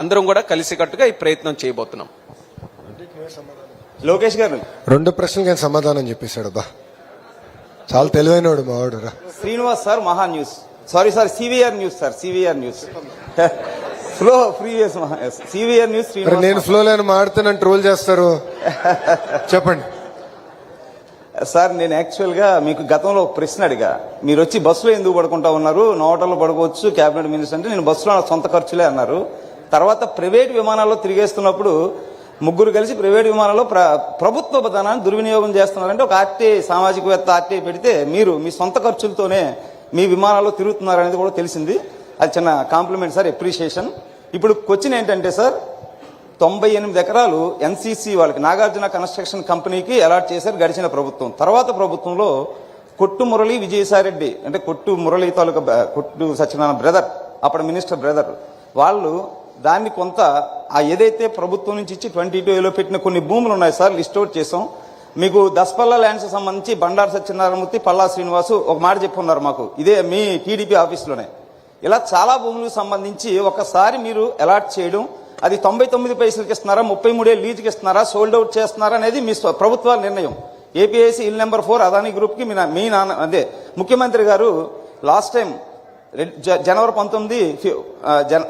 అందరం కూడా కలిసికట్టుగా ఈ ప్రయత్నం చేయబోతున్నాం. లోకేష్ గారు. రెండు ప్రశ్నలకి సమాధానం చెప్పేశాడు బా చాలా తెలివైనవాడు మావాడు రా. Srinivas sir Maha news. Sorry sir CVR news sir CVR news. Flow previous CVR news Srinivas నేను ఫ్లో లేని మాడితే నన్ను ట్రోల్ చేస్తారు. చెప్పండి. సార్ నేను యాక్చువల్గా మీకు గతంలో ఒక ప్రశ్న అడిగా. మీరు వచ్చి బస్సులో ఎందుకు పడుకుంటా ఉన్నారు? నోటల్లో పడుకోవచ్చు కేబినెట్ మినిస్టర్ అంటే నేను బస్సులో నా సొంత ఖర్చులే అన్నారు. తర్వాత ప్రైవేట్ విమానాల్లో తిరిగేస్తున్నప్పుడు ముగ్గురు కలిసి ప్రైవేట్ విమానాల్లో ప్ర ప్రభుత్వ ధనాన్ని దుర్వినియోగం చేస్తున్నారంటే ఒక ఆర్టీ సామాజికవేత్త ఆర్టీ పెడితే మీరు మీ సొంత ఖర్చులతోనే మీ విమానాల్లో తిరుగుతున్నారనేది కూడా తెలిసింది. అది చిన్న కాంప్లిమెంట్ సార్ ఎప్రిషియేషన్ ఇప్పుడు క్వశ్చన్ ఏంటంటే సార్ తొంభై ఎనిమిది ఎకరాలు ఎన్సీసీ వాళ్ళకి నాగార్జున కన్స్ట్రక్షన్ కంపెనీకి అలాట్ చేశారు గడిచిన ప్రభుత్వం. తర్వాత ప్రభుత్వంలో కొట్టు మురళి విజయసాయిరెడ్డి అంటే కొట్టు మురళి తాలూకా కొట్టు సత్యనారాయణ బ్రదర్ అప్పుడు మినిస్టర్ బ్రదర్ వాళ్ళు దాన్ని కొంత ఆ ఏదైతే ప్రభుత్వం నుంచి ఇచ్చి ట్వంటీ టూలో పెట్టిన కొన్ని భూములు ఉన్నాయి సార్ లిస్ట్ అవుట్ చేసాం మీకు దస్పల్ల ల్యాండ్స్ సంబంధించి బండారు సత్యనారాయణమూర్తి పల్లా శ్రీనివాసు ఒక మాట చెప్పున్నారు మాకు. ఇదే మీ టీడీపీ ఆఫీస్లోనే. ఇలా చాలా భూములకు సంబంధించి ఒకసారి మీరు అలాట్ చేయడం అది తొంభై తొమ్మిది పైసలకి ఇస్తున్నారా ముప్పై మూడే లీజుకి ఇస్తున్నారా సోల్డ్ అవుట్ చేస్తున్నారా అనేది మీ ప్రభుత్వ నిర్ణయం. ఏపీఐసి ఇల్ నెంబర్ ఫోర్ అదానీ గ్రూప్కి మీ మీ నాన్న అదే ముఖ్యమంత్రి గారు లాస్ట్ టైం జనవరి పంతొమ్మిది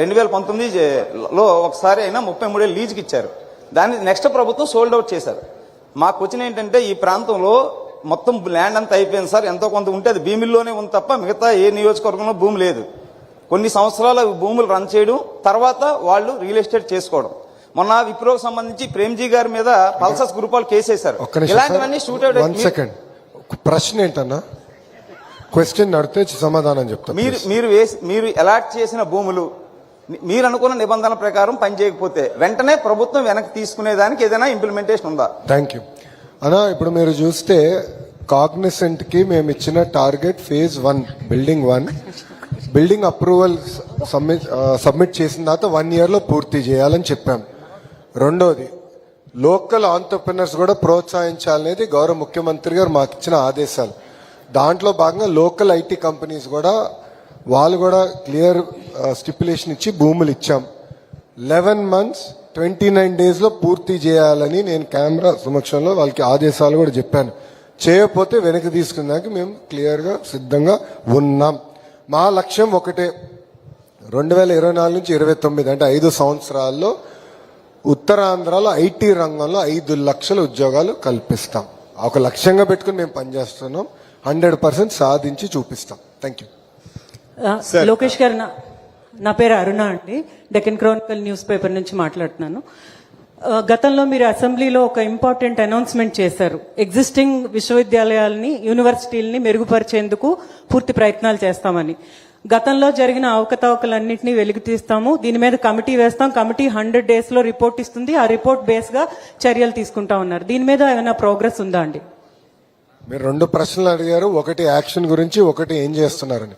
రెండు వేల పంతొమ్మిది లో ఒకసారి అయినా ముప్పై మూడే లీజుకి ఇచ్చారు. దాన్ని నెక్స్ట్ ప్రభుత్వం సోల్డ్ అవుట్ చేశారు. మాకు వచ్చిన ఏంటంటే ఈ ప్రాంతంలో మొత్తం ల్యాండ్ అంతా అయిపోయింది సార్. ఎంతో కొంత ఉంటే అది భీమిల్లోనే ఉంది తప్ప మిగతా ఏ నియోజకవర్గంలో భూమి లేదు. కొన్ని సంవత్సరాలు భూములు రన్ చేయడం తర్వాత వాళ్ళు రియల్ ఎస్టేట్ చేసుకోవడం. మొన్న విప్రోకి సంబంధించి ప్రేమ్జీ గారి మీద పల్సస్ గ్రూప్ వాళ్ళు కేసేశారు ఇలాంటివన్నీ షూట్ అవుట్ ప్రశ్న ఏంటన్నా? క్వశ్చన్ అడిగితే సమాధానం చెప్తాను మీరు మీరు వేసి మీరు అలాట్ చేసిన భూములు మీరు అనుకున్న నిబంధనల ప్రకారం పనిచేయకపోతే వెంటనే ప్రభుత్వం వెనక్కి తీసుకునేదానికి ఏదైనా ఇంప్లిమెంటేషన్ ఉందా? థ్యాంక్ యూ అన్నా ఇప్పుడు మీరు చూస్తే కాగ్నిసెంట్కి మేము ఇచ్చిన target phase one building one building approval submit submit చేసిన తర్వాత వన్ ఇయర్లో పూర్తి చేయాలని చెప్పాం. రెండోది లోకల్ ఆంటర్ప్రినర్స్ కూడా ప్రోత్సహించాలనేది గౌరవ ముఖ్యమంత్రి గారు మాకు ఇచ్చిన ఆదేశాలు. దాంట్లో భాగంగా లోకల్ ఐటీ కంపెనీస్ కూడా వాళ్ళు కూడా క్లియర్ స్టిపులేషన్ ఇచ్చి భూములు ఇచ్చాం. లెవెన్ మంత్స్ ట్వంటీ నైన్ డేస్లో పూర్తి చేయాలని నేను కెమెరా సమక్షంలో వాళ్ళకి ఆదేశాలు కూడా చెప్పాను. చేయకపోతే వెనక్కి తీసుకున్నాక మేము క్లియర్గా సిద్ధంగా ఉన్నాం. మా లక్ష్యం ఒకటే. రెండు వేల ఇరవై నాలుగు నుంచి ఇరవై తొమ్మిది అంటే ఐదు సంవత్సరాల్లో ఉత్తరాంధ్రలో ఐటీ రంగంలో ఐదు లక్షల ఉద్యోగాలు కల్పిస్తాం. ఒక లక్ష్యంగా పెట్టుకుని మేము పనిచేస్తున్నాం. హండ్రెడ్ పర్సెంట్ సాధించి చూపిస్తాం. థ్యాంక్ యూ ఆ, లోకేష్ గారు నా పేరు అరుణ అండి. డెక్కన్ క్రానికల్ న్యూస్ పేపర్ నుంచి మాట్లాడుతున్నాను. గతంలో మీరు అసెంబ్లీలో ఒక ఇంపార్టెంట్ అనౌన్స్మెంట్ చేశారు. ఎగ్జిస్టింగ్ విశ్వవిద్యాలయాలని యూనివర్సిటీలని మెరుగుపరిచేందుకు పూర్తి ప్రయత్నాలు చేస్తామని. గతంలో జరిగిన అవకతవకలన్నింటినీ వెలుగు తీస్తాము. దీని మీద కమిటీ వేస్తాం. కమిటీ హండ్రెడ్ డేస్లో రిపోర్ట్ ఇస్తుంది. ఆ రిపోర్ట్ బేస్గా చర్యలు తీసుకుంటా ఉన్నారు. దీని మీద ఏమైనా ప్రోగ్రెస్ ఉందా అండి? మీరు రెండు ప్రశ్నలు అడిగారు ఒకటి యాక్షన్ గురించి ఒకటి ఏం చేస్తున్నారని.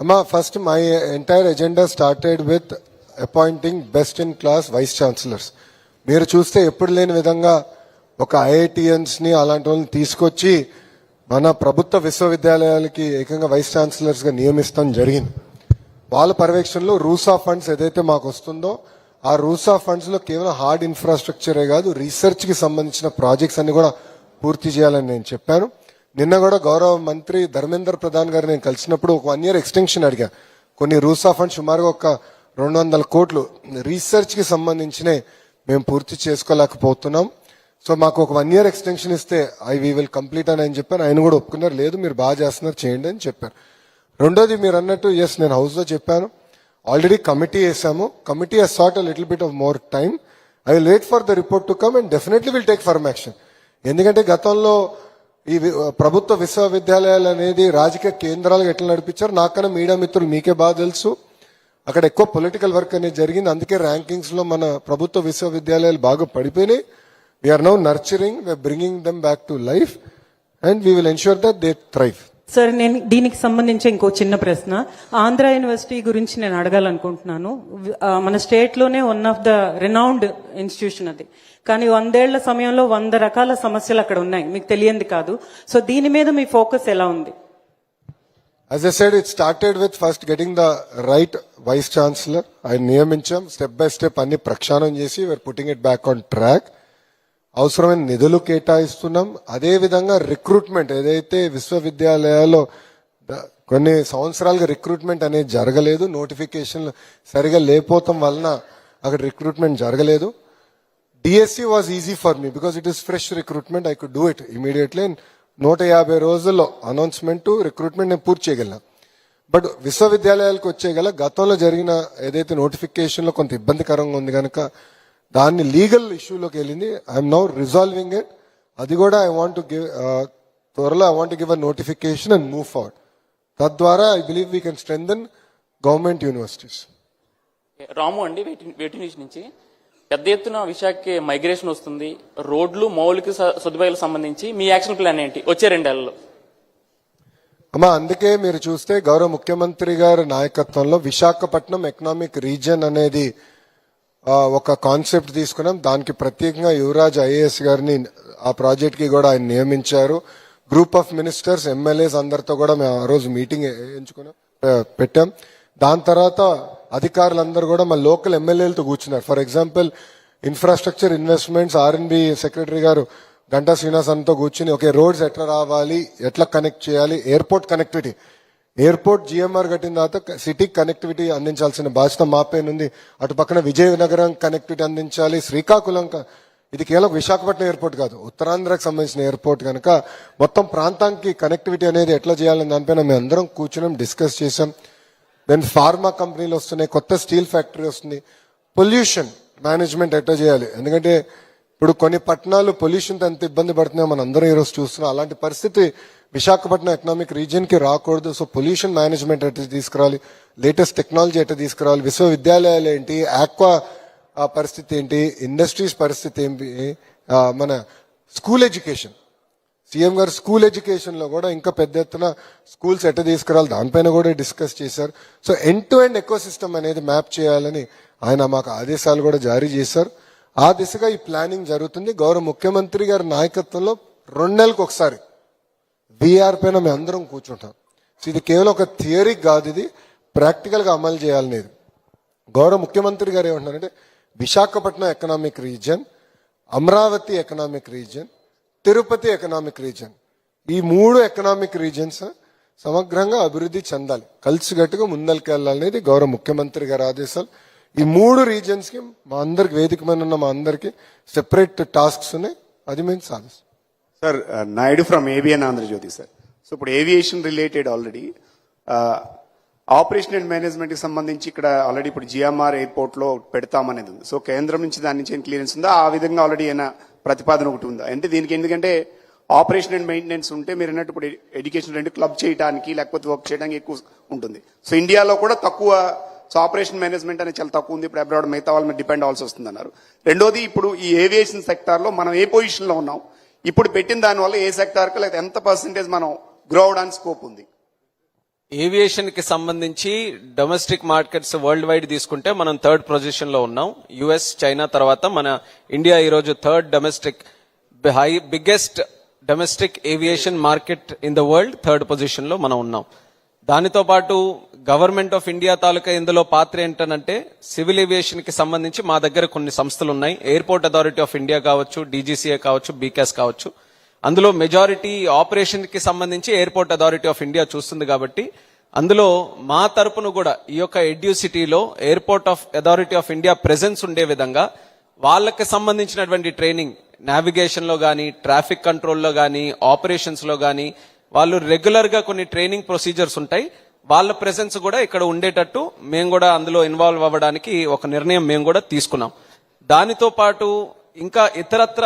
అమ్మ first my entire agenda started with appointing best in class vice chancellors. మీరు చూస్తే ఎప్పుడు లేని విధంగా ఒక ఐఐటిఎన్స్ని అలాంటి వాళ్ళని తీసుకొచ్చి మన ప్రభుత్వ విశ్వవిద్యాలయాలకి ఏకంగా వైస్ ఛాన్సలర్స్గా నియమిస్తాం జరిగింది. వాళ్ళ పర్యవేక్షణలో రూసా ఫండ్స్ ఏదైతే మాకు వస్తుందో ఆ రూసా ఫండ్స్లో కేవలం హార్డ్ ఇన్ఫ్రాస్ట్రక్చరే కాదు రీసెర్చ్కి సంబంధించిన ప్రాజెక్ట్స్ అన్ని కూడా పూర్తి చేయాలని నేను చెప్పాను. నిన్న కూడా గౌరవ మంత్రి ధర్మేంద్ర ప్రధాన్ గారు నేను కలిసినప్పుడు ఒక వన్ ఇయర్ ఎక్స్టెన్షన్ అడిగా. కొన్ని రూల్స్ ఆఫ్ అండ్ సుమారుగా ఒక రెండు వందల కోట్లు రీసెర్చ్కి సంబంధించినే మేము పూర్తి చేసుకోలేకపోతున్నాం. సో మాకు ఒక వన్ ఇయర్ ఎక్స్టెన్షన్ ఇస్తే ఐ వీ విల్ కంప్లీట్ అని ఆయన చెప్పాను ఆయన కూడా ఒప్పుకున్నారు. లేదు మీరు బాగా చేస్తున్నారు చేయండి అని చెప్పారు. రెండోది మీరు అన్నట్టు ఎస్ నేను హౌస్లో చెప్పాను. ఆల్రెడీ కమిటీ వేసాము. Committee has sought little bit of more time I will wait for the report to come and definitely will take firm action ఎందుకంటే గతంలో ఈ ప్రభుత్వ విశ్వవిద్యాలయాలు అనేది రాజకీయ కేంద్రాలుగా ఎట్లా నడిపించారు నాకన్నా మీడియా మిత్రులు మీకే బాగా తెలుసు. అక్కడ ఎక్కువ పొలిటికల్ వర్క్ అనేది జరిగింది. అందుకే ర్యాంకింగ్స్లో మన ప్రభుత్వ విశ్వవిద్యాలయాలు బాగా పడిపోయినాయి. We're now nurturing we're bringing them back to life and we will ensure that they thrive sir నేను దీనికి సంబంధించి ఇంకో చిన్న ప్రశ్న. ఆంధ్ర యూనివర్సిటీ గురించి నేను అడగాలనుకుంటున్నాను. మన స్టేట్లోనే one of the renowned institution అది. కానీ వందేళ్ళ సమయంలో వంద రకాల సమస్యలు అక్కడ ఉన్నాయి. మీకు తెలియంది కాదు. సో దీని మీద మీ ఫోకస్ ఎలా ఉంది? As I said, it started with first getting the right vice chancellor. ఆయన నియమించాం. స్టెప్ బై స్టెప్ అన్ని ప్రక్షాళన చేసి we're putting it back on track. అవసరమైన నిధులు కేటాయిస్తున్నాం. అదే విధంగా రిక్రూట్మెంట్ ఏదైతే విశ్వవిద్యాలయాల్లో కొన్ని సంవత్సరాలుగా రిక్రూట్మెంట్ అనేది జరగలేదు నోటిఫికేషన్లు సరిగా లేకపోవటం వలన అక్కడ రిక్రూట్మెంట్ జరగలేదు. DSC was easy for me because it is fresh recruitment I could do it immediately నూట యాభై రోజుల్లో అనౌన్స్మెంట్ రిక్రూట్మెంట్ నేను పూర్తి చేయగలను బట్ విశ్వవిద్యాలయాలకు వచ్చేగల గతంలో జరిగిన ఏదైతే నోటిఫికేషన్లో కొంత ఇబ్బందికరంగా ఉంది కనుక దాన్ని లీగల్ ఇష్యూలోకి వెళ్ళింది. I'm now resolving it. అది కూడా ఐ వాంట్ గివ్ త్వరలో I want give a notification and move forward తద్వారా I believe we can strengthen government universities. Ramu అండి వేటి న్యూస్ నుంచి. పెద్ద ఎత్తున విశాఖకి మైగ్రేషన్ వస్తుంది. రోడ్లు మౌలిక సదుపాయాలకు సంబంధించి మీ యాక్షన్ ప్లాన్ ఏంటి? వచ్చే రెండేళ్ళలో. అమ్మా అందుకే మీరు చూస్తే గౌరవ ముఖ్యమంత్రి గారి నాయకత్వంలో విశాఖపట్నం ఎకనామిక్ రీజియన్ అనేది ఒక కాన్సెప్ట్ తీసుకున్నాం. దానికి ప్రత్యేకంగా యువరాజ్ ఐఏఎస్ గారిని ఆ ప్రాజెక్ట్కి కూడా ఆయన నియమించారు. గ్రూప్ ఆఫ్ మినిస్టర్స్ ఎమ్మెల్యేస్ అందరితో కూడా మేము ఆ రోజు మీటింగ్ ఎంచుకున్నాం పెట్టాం. దాని తర్వాత అధికారులందరూ కూడా మా లోకల్ ఎమ్మెల్యేలతో కూర్చున్నారు. For example infrastructure investments RNB secretary గారు గంటా శ్రీనివాసన్తో కూర్చుని ఓకే రోడ్స్ ఎట్లా రావాలి? ఎట్లా కనెక్ట్ చేయాలి? ఎయిర్పోర్ట్ కనెక్టివిటీ ఎయిర్పోర్ట్ జిఎంఆర్ కట్టిన తర్వాత సిటీ కనెక్టివిటీ అందించాల్సిన బాధ్యత మాపైనుంది ఉంది. అటు పక్కన విజయనగరం కనెక్టివిటీ అందించాలి. శ్రీకాకుళం ఇది కేవలం విశాఖపట్నం ఎయిర్పోర్ట్ కాదు. ఉత్తరాంధ్రకు సంబంధించిన ఎయిర్పోర్ట్ కనుక మొత్తం ప్రాంతానికి కనెక్టివిటీ అనేది ఎట్లా చేయాలని దానిపైన మేము అందరం కూర్చున్నాం డిస్కస్ చేసాం దెన్ ఫార్మా కంపెనీలు వస్తున్నాయి కొత్త స్టీల్ ఫ్యాక్టరీ వస్తుంది. పొల్యూషన్ మేనేజ్మెంట్ ఎట్లా చేయాలి? ఎందుకంటే ఇప్పుడు కొన్ని పట్టణాలు పొల్యూషన్తో ఎంత ఇబ్బంది పడుతున్నాయో మనం అందరం ఈరోజు చూస్తున్నాం. అలాంటి పరిస్థితి విశాఖపట్నం ఎకనామిక్ రీజియన్కి రాకూడదు. సో పొల్యూషన్ మేనేజ్మెంట్ ఎట్లా తీసుకురావాలి లేటెస్ట్ టెక్నాలజీ ఎట్లా తీసుకురావాలి విశ్వవిద్యాలయాలు ఏంటి? ఆక్వా పరిస్థితి ఏంటి? ఇండస్ట్రీస్ పరిస్థితి ఏంటి? మన స్కూల్ ఎడ్యుకేషన్ సీఎం గారు స్కూల్ ఎడ్యుకేషన్లో కూడా ఇంకా పెద్ద ఎత్తున స్కూల్స్ ఎట్ట తీసుకురావాలి దానిపైన కూడా డిస్కస్ చేశారు. So end to end ecosystem అనేది మ్యాప్ చేయాలని ఆయన మాకు ఆదేశాలు కూడా జారీ చేశారు. ఆ దిశగా ఈ ప్లానింగ్ జరుగుతుంది. గౌరవ ముఖ్యమంత్రి గారి నాయకత్వంలో రెండు నెలలకు ఒకసారి బీఆర్ పైన మేము అందరం కూర్చుంటాం. సో ఇది కేవలం ఒక థియరీ కాదు ఇది. ప్రాక్టికల్గా అమలు చేయాలనేది గౌరవ ముఖ్యమంత్రి గారు ఏమంటున్నారంటే Visakhapatnam economic region Amaravati economic region Tirupati economic region ఈ మూడు ఎకనామిక్ రీజియన్స్ సమగ్రంగా అభివృద్ధి చెందాలి. కలిసిగట్టుగా ముందరికి వెళ్ళాలనేది గౌరవ ముఖ్యమంత్రి గారి ఆదేశాలు. ఈ మూడు రీజన్స్కి మా అందరికి వేదిక మీద ఉన్న మా అందరికి సెపరేట్ టాస్క్స్ ఉన్నాయి. అది మేము సాధిస్తాం. Sir Naidu from ABN Andhrajyothi sir. So ఇప్పుడు aviation related already operation and మేనేజ్మెంట్కి సంబంధించి ఇక్కడ ఆల్రెడీ ఇప్పుడు జిఎంఆర్ ఎయిర్పోర్ట్లో పెడతామనేది ఉంది. సో కేంద్రం నుంచి దాని నుంచి ఏం క్లియరెన్స్ ఉందా ఆ విధంగా ఆల్రెడీ ఏమైనా ప్రతిపాదన ఒకటి ఉందా? అంటే దీనికి ఎందుకంటే ఆపరేషన్ అండ్ మెయింటెనెన్స్ ఉంటే మీరు అన్నట్టు ఇప్పుడు ఎడ్యుకేషన్ రెండు క్లబ్ చేయడానికి లేకపోతే వర్క్ చేయడానికి ఎక్కువ ఉంటుంది. సో ఇండియాలో కూడా తక్కువ సో ఆపరేషన్ మేనేజ్మెంట్ అనేది చాలా తక్కువ ఉంది. ఇప్పుడు అబ్రాడ్ మిగతా వాళ్ళ మీద డిపెండ్ అవ్వాల్సి వస్తుంది అన్నారు రెండోది ఇప్పుడు ఈ ఏవియేషన్ సెక్టార్లో మనం ఏ పొజిషన్లో ఉన్నాం? ఇప్పుడు పెట్టిన దాని వల్ల ఏ సెక్టార్కి లేదా ఎంత పర్సెంటేజ్ మనం గ్రో అవడానికి స్కోప్ ఉంది? ఏవియేషన్కి సంబంధించి డొమెస్టిక్ మార్కెట్స్ వరల్డ్ వైడ్ తీసుకుంటే మనం థర్డ్ పొజిషన్లో ఉన్నాం. యుఎస్ చైనా తర్వాత మన ఇండియా ఈ రోజు third domestic high biggest domestic aviation market in the world third పొజిషన్లో మనం ఉన్నాం. దానితో పాటు గవర్నమెంట్ ఆఫ్ ఇండియా తాలూకా ఇందులో పాత్ర ఏంటనంటే సివిల్ ఏవియేషన్కి సంబంధించి మా దగ్గర కొన్ని సంస్థలు ఉన్నాయి ఎయిర్పోర్ట్ అథారిటీ ఆఫ్ ఇండియా కావచ్చు డీజీసీఏ కావచ్చు బీకాస్ కావచ్చు. అందులో మెజారిటీ ఆపరేషన్కి సంబంధించి ఎయిర్పోర్ట్ అథారిటీ ఆఫ్ ఇండియా చూస్తుంది కాబట్టి అందులో మా తరపున కూడా ఈ యొక్క ఎడ్యూసిటీలో airport of authority of India presence ఉండే విధంగా వాళ్ళకి సంబంధించినటువంటి ట్రైనింగ్ నావిగేషన్లో గానీ ట్రాఫిక్ కంట్రోల్లో గానీ ఆపరేషన్స్లో గానీ వాళ్ళు రెగ్యులర్గా కొన్ని ట్రైనింగ్ ప్రొసీజర్స్ ఉంటాయి. వాళ్ళ ప్రెసెన్స్ కూడా ఇక్కడ ఉండేటట్టు మేము కూడా అందులో ఇన్వాల్వ్ అవ్వడానికి ఒక నిర్ణయం మేము కూడా తీసుకున్నాం. దానితో పాటు ఇంకా ఇతరత్ర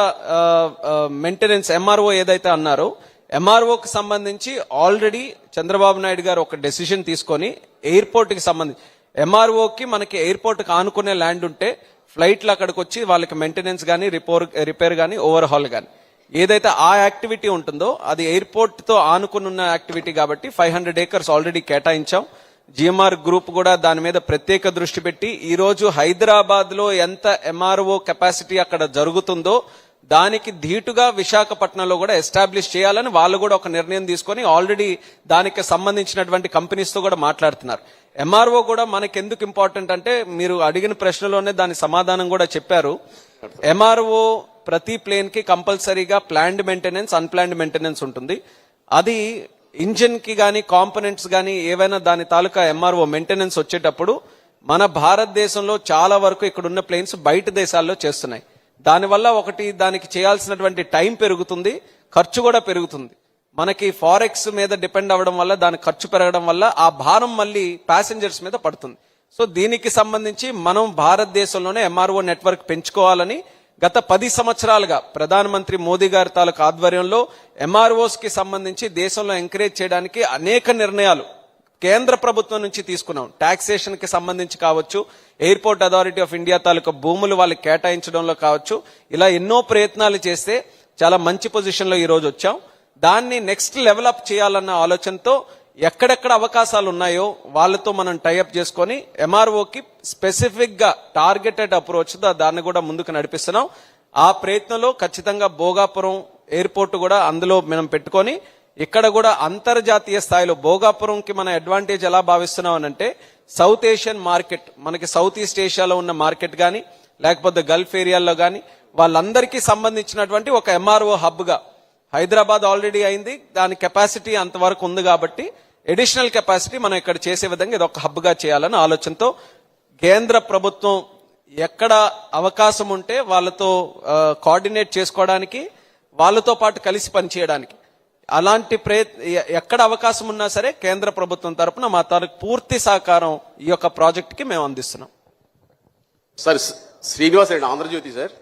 మెయింటెనెన్స్ ఎంఆర్ఓ ఏదైతే అన్నారో ఎంఆర్ఓకి సంబంధించి ఆల్రెడీ చంద్రబాబు నాయుడు గారు ఒక డెసిషన్ తీసుకొని ఎయిర్పోర్ట్కి సంబంధించి ఎంఆర్ఓకి మనకి ఎయిర్పోర్ట్కి ఆనుకునే ల్యాండ్ ఉంటే ఫ్లైట్లు అక్కడికి వచ్చి వాళ్ళకి మెయింటెనెన్స్ కానీ రిపోర్ రిపేర్ కానీ ఓవర్హాల్ కానీ ఏదైతే ఆ యాక్టివిటీ ఉంటుందో అది ఎయిర్పోర్ట్తో ఆనుకుని ఉన్న యాక్టివిటీ కాబట్టి ఫైవ్ హండ్రెడ్ ఏకర్స్ ఆల్రెడీ కేటాయించాం. జిఎంఆర్ గ్రూప్ కూడా దాని మీద ప్రత్యేక దృష్టి పెట్టి ఈ రోజు హైదరాబాద్లో ఎంత ఎంఆర్ఓ కెపాసిటీ అక్కడ జరుగుతుందో దానికి ధీటుగా విశాఖపట్నంలో కూడా ఎస్టాబ్లిష్ చేయాలని వాళ్ళు కూడా ఒక నిర్ణయం తీసుకొని ఆల్రెడీ దానికి సంబంధించినటువంటి కంపెనీస్తో కూడా మాట్లాడుతున్నారు. ఎంఆర్ఓ కూడా మనకి ఎందుకు ఇంపార్టెంట్ అంటే మీరు అడిగిన ప్రశ్నలోనే దాని సమాధానం కూడా చెప్పారు. ఎంఆర్ఓ ప్రతి ప్లేన్కి కంపల్సరీగా ప్లాన్డ్ మెయింటెనెన్స్ అన్ప్లాన్డ్ మెయింటెనెన్స్ ఉంటుంది. అది ఇంజిన్కి కానీ కాంపనెంట్స్ కానీ ఏవైనా దాని తాలూకా ఎంఆర్ఓ మెయింటెనెన్స్ వచ్చేటప్పుడు మన భారతదేశంలో చాలా వరకు ఇక్కడున్న ప్లేన్స్ బయట దేశాల్లో చేస్తున్నాయి. దానివల్ల ఒకటి దానికి చేయాల్సినటువంటి టైం పెరుగుతుంది ఖర్చు కూడా పెరుగుతుంది. మనకి ఫారెక్స్ మీద డిపెండ్ అవ్వడం వల్ల దాని ఖర్చు పెరగడం వల్ల ఆ భారం మళ్ళీ ప్యాసింజర్స్ మీద పడుతుంది. సో దీనికి సంబంధించి మనం భారతదేశంలోనే ఎంఆర్ఓ నెట్వర్క్ పెంచుకోవాలని గత పది సంవత్సరాలుగా ప్రధానమంత్రి మోదీ గారి తాలూకు ఆధ్వర్యంలో ఎంఆర్ఓస్కి సంబంధించి దేశంలో ఎంకరేజ్ చేయడానికి అనేక నిర్ణయాలు కేంద్ర ప్రభుత్వం నుంచి తీసుకున్నాం. టాక్సేషన్కి సంబంధించి కావచ్చు ఎయిర్పోర్ట్ అథారిటీ ఆఫ్ ఇండియా తాలూకా భూములు వాళ్ళకి కేటాయించడంలో కావచ్చు ఇలా ఎన్నో ప్రయత్నాలు చేస్తే చాలా మంచి పొజిషన్లో ఈ రోజు వచ్చాం. దాన్ని నెక్స్ట్ లెవెల్ అప్ చేయాలన్న ఆలోచనతో ఎక్కడెక్కడ అవకాశాలు ఉన్నాయో వాళ్ళతో మనం టైఅప్ చేసుకొని ఎంఆర్ఓకి స్పెసిఫిక్గా టార్గెటెడ్ అప్రోచ్ దాన్ని కూడా ముందుకు నడిపిస్తున్నాం. ఆ ప్రయత్నంలో ఖచ్చితంగా భోగాపురం ఎయిర్పోర్ట్ కూడా అందులో మనం పెట్టుకొని ఇక్కడ కూడా అంతర్జాతీయ స్థాయిలో భోగాపురంకి మన అడ్వాంటేజ్ ఎలా భావిస్తున్నాం అని అంటే సౌత్ ఏషియన్ మార్కెట్ మనకి సౌత్ ఈస్ట్ ఏషియాలో ఉన్న మార్కెట్ కానీ లేకపోతే గల్ఫ్ ఏరియాల్లో కానీ వాళ్ళందరికీ సంబంధించినటువంటి ఒక ఎంఆర్ఓ హబ్గా హైదరాబాద్ ఆల్రెడీ అయింది. దాని కెపాసిటీ అంతవరకు ఉంది కాబట్టి ఎడిషనల్ కెపాసిటీ మనం ఇక్కడ చేసే విధంగా ఇది ఒక హబ్ చేయాలని ఆలోచనతో కేంద్ర ప్రభుత్వం ఎక్కడ అవకాశం ఉంటే వాళ్ళతో కోఆర్డినేట్ చేసుకోవడానికి వాళ్ళతో పాటు కలిసి పనిచేయడానికి. అలాంటి ప్రయత్ ఎక్కడ అవకాశం ఉన్నా సరే కేంద్ర ప్రభుత్వం తరపున మా తాలూకు పూర్తి సహకారం ఈ యొక్క ప్రాజెక్ట్కి మేము అందిస్తున్నాం. Sir Srinivas Reddy Andhrajyothi sir.